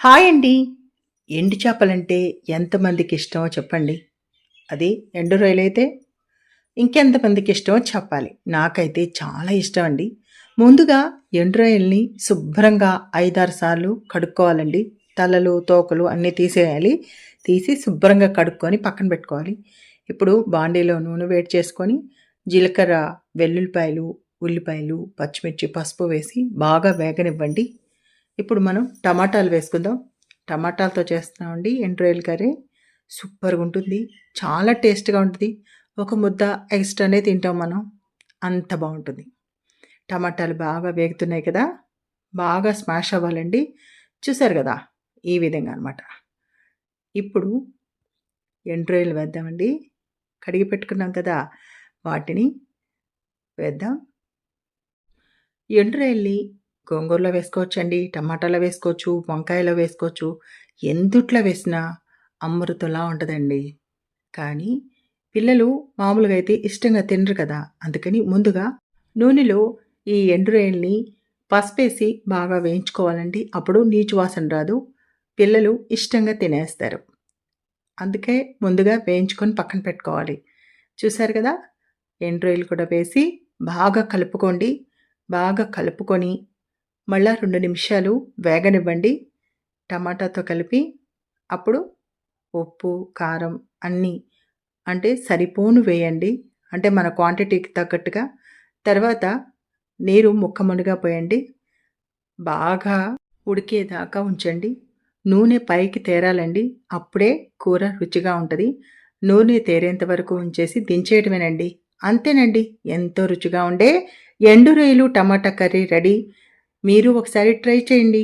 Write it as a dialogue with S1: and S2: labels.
S1: Hi అండి. ఎండు చేపలంటే ఎంతమందికి ఇష్టమో చెప్పండి. అది ఎండు రొయ్యలైతే ఇంకెంతమందికి ఇష్టమో చెప్పాలి. నాకైతే చాలా ఇష్టం అండి. ముందుగా ఎండు రొయ్యల్ని శుభ్రంగా ఐదారు సార్లు కడుక్కోవాలండి. తలలు తోకలు అన్నీ తీసేయాలి. తీసి శుభ్రంగా కడుక్కొని పక్కన పెట్టుకోవాలి. ఇప్పుడు బాండీలో నూనె వేడి చేసుకొని జీలకర్ర వెల్లుల్లిపాయలు ఉల్లిపాయలు పచ్చిమిర్చి పసుపు వేసి బాగా వేగనివ్వండి. ఇప్పుడు మనం టమాటాలు వేసుకుందాం. టమాటాలతో చేస్తున్నామండి ఎండు కర్రీ. సూపర్గా ఉంటుంది. చాలా టేస్ట్గా ఉంటుంది. ఒక ముద్ద ఎక్స్ట్రానే తింటాం మనం. అంత బాగుంటుంది. టమాటాలు బాగా వేగుతున్నాయి కదా. బాగా స్మాష్ అవ్వాలండి. చూసారు కదా? ఈ విధంగా అనమాట ఇప్పుడు ఎండ్రాయిల్ వేద్దామండి. కడిగి పెట్టుకున్నాం కదా. వాటిని వేద్దాం. ఎండ్రాయిల్ని గోంగూరలో వేసుకోవచ్చండి టమాటాలో వేసుకోవచ్చు వంకాయలో వేసుకోవచ్చు ఎందుట్లో వేసినా అమృతంలా ఉంటుందండి. కానీ పిల్లలు మామూలుగా అయితే ఇష్టంగా తినరు కదా అందుకని ముందుగా నూనెలో ఈ ఎండు పసుపేసి బాగా వేయించుకోవాలండి. అప్పుడు నీచు వాసన రాదు పిల్లలు ఇష్టంగా తినేస్తారు. అందుకే ముందుగా వేయించుకొని పక్కన పెట్టుకోవాలి. చూసారు కదా ఎండ్రాయిల్ కూడా వేసి బాగా కలుపుకోండి బాగా కలుపుకొని మళ్ళా రెండు నిమిషాలు వేగనివ్వండి. టమాటాతో కలిపి అప్పుడు ఉప్పు కారం అన్నీ అంటే సరిపోను వేయండి. అంటే మన క్వాంటిటీకి తగ్గట్టుగా. తర్వాత నీరు ముక్కమునిగా పోయండి. బాగా ఉడికేదాకా ఉంచండి. నూనె పైకి తేరాలండి. అప్పుడే కూర రుచిగా ఉంటుంది. నూనె తేరేంత వరకు ఉంచేసి దించేయటమేనండి. అంతేనండి. ఎంతో రుచిగా ఉండే ఎండు రొయ్యలు టమాటా కర్రీ రెడీ. మీరు ఒకసారి ట్రై చేయండి.